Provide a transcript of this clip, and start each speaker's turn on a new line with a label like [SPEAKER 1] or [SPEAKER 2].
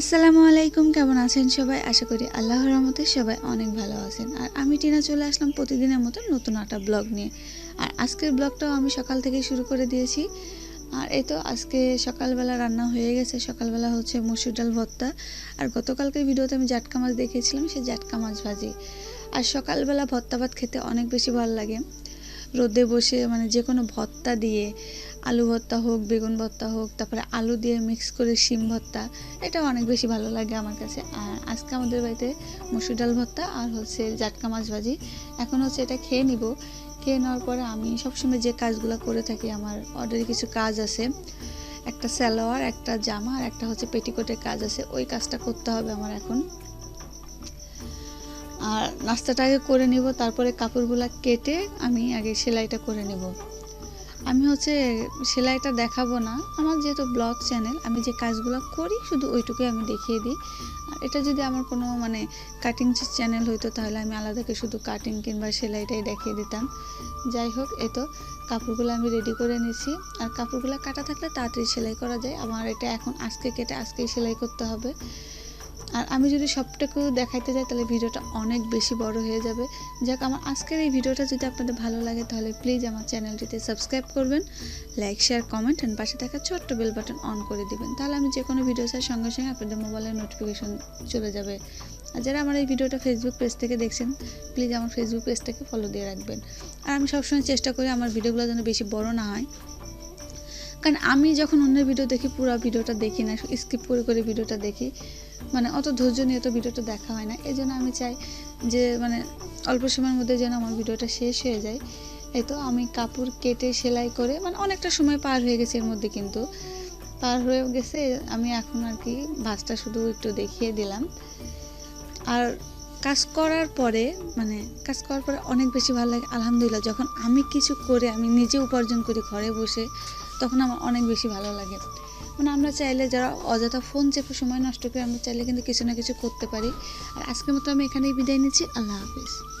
[SPEAKER 1] আসসালামু আলাইকুম, কেমন আছেন সবাই? আশা করি আল্লাহর রহমতে সবাই অনেক ভালো আছেন। আর আমি টিনা চলে আসলাম প্রতিদিনের মতো নতুন একটা ব্লগ নিয়ে। আর আজকের ব্লগটাও আমি সকাল থেকে শুরু করে দিয়েছি। আর এই তো আজকে সকালবেলা রান্না হয়ে গেছে। সকালবেলা হচ্ছে মসুর ডাল ভর্তা। আর গতকালকের ভিডিওতে আমি জাটকা মাছ দেখিয়েছিলাম সে জাটকা মাছ ভাজি। আর সকালবেলা ভর্তা ভাত খেতে অনেক বেশি ভালো লাগে। রোদে বসে মানে যে কোনো ভর্তা দিয়ে আলু ভর্তা হোক, বেগুন ভর্তা হোক, তারপরে আলু দিয়ে মিক্স করে শিম ভর্তা, এটা অনেক বেশি ভালো লাগে আমার কাছে। আর আজকে আমাদের বাড়িতে মসুর ডাল ভর্তা আর হচ্ছে জাটকা মাছ ভাজি। এখন হচ্ছে এটা খেয়ে নিব। খেয়ে নেওয়ার পরে আমি সবসময় যে কাজগুলো করে থাকি, আমার অর্ডারে কিছু কাজ আছে। একটা সালোয়ার একটা জামা আর একটা হচ্ছে পেটিকোটের কাজ আছে। ওই কাজটা করতে হবে আমার এখন। আর নাস্তাটা আগে করে নিব, তারপরে কাপড়গুলো কেটে আমি আগে সেলাইটা করে নেব। আমি হচ্ছে সেলাইটা দেখাবো না। আমার যেহেতু ব্লগ চ্যানেল, আমি যে কাজগুলো করি শুধু ওইটুকুই আমি দেখিয়ে দিই। আর এটা যদি আমার কোনো মানে কাটিং চ্যানেল হইতো তাহলে আমি আলাদাকে শুধু কাটিং কিংবা সেলাইটাই দেখিয়ে দিতাম। যাই হোক, এই তো কাপড়গুলো আমি রেডি করে নিয়েছি। আর কাপড়গুলো কাটা থাকলে তাড়াতাড়ি সেলাই করা যায়। আমার এটা এখন আজকে কেটে আজকেই সেলাই করতে হবে। আর আমি যদি সবটাকে দেখাইতে যাই, তাহলে ভিডিওটা অনেক বেশি বড় হয়ে যাবে। যাক, আমার আজকের এই ভিডিওটা যদি আপনাদের ভালো লাগে, তাহলে প্লিজ আমার চ্যানেলটিতে সাবস্ক্রাইব করবেন লাইক শেয়ার কমেন্ট অ্যান্ড পাশে থাকা ছোট্ট বেল বাটন অন করে দিবেন। তাহলে আমি যে কোনো ভিডিও চাই সঙ্গে সঙ্গে আপনাদের মোবাইলে নোটিফিকেশন চলে যাবে। আর যারা আমার এই ভিডিওটা ফেসবুক পেজ থেকে দেখছেন প্লিজ আমার ফেসবুক পেজটাকে ফলো দিয়ে রাখবেন। আর আমি সবসময় চেষ্টা করি আমার ভিডিওগুলো যেন বেশি বড় না হয়। কারণ আমি যখন অন্যের ভিডিও দেখি, পুরো ভিডিওটা দেখি না স্কিপ করে করে ভিডিওটা দেখি মানে অত ধৈর্য নিয়ে তো ভিডিওটা দেখা হয় না। এই জন্য আমি চাই যে মানে অল্প সময়ের মধ্যে যেন আমার ভিডিওটা শেষ হয়ে যায়। এই তো আমি কাপড় কেটে সেলাই করে মানে অনেকটা সময় পার হয়ে গেছে এর মধ্যে কিন্তু। পার হয়ে গেছে, আমি এখন আর কি ভাঁজটা শুধু একটু দেখিয়ে দিলাম। আর কাজ করার পরে মানে কাজ করার পরে অনেক বেশি ভালো লাগে। আলহামদুলিল্লাহ, যখন আমি কিছু করে, আমি নিজে উপার্জন করি ঘরে বসে তখন আমার অনেক বেশি ভালো লাগে। মানে আমরা চাইলে যারা অযথা ফোন চেপে সময় নষ্ট করে, আমরা চাইলে কিন্তু কিছু না কিছু করতে পারি। আর আজকের মতো আমি এখানেই বিদায় নিচ্ছি। আল্লাহ হাফিজ।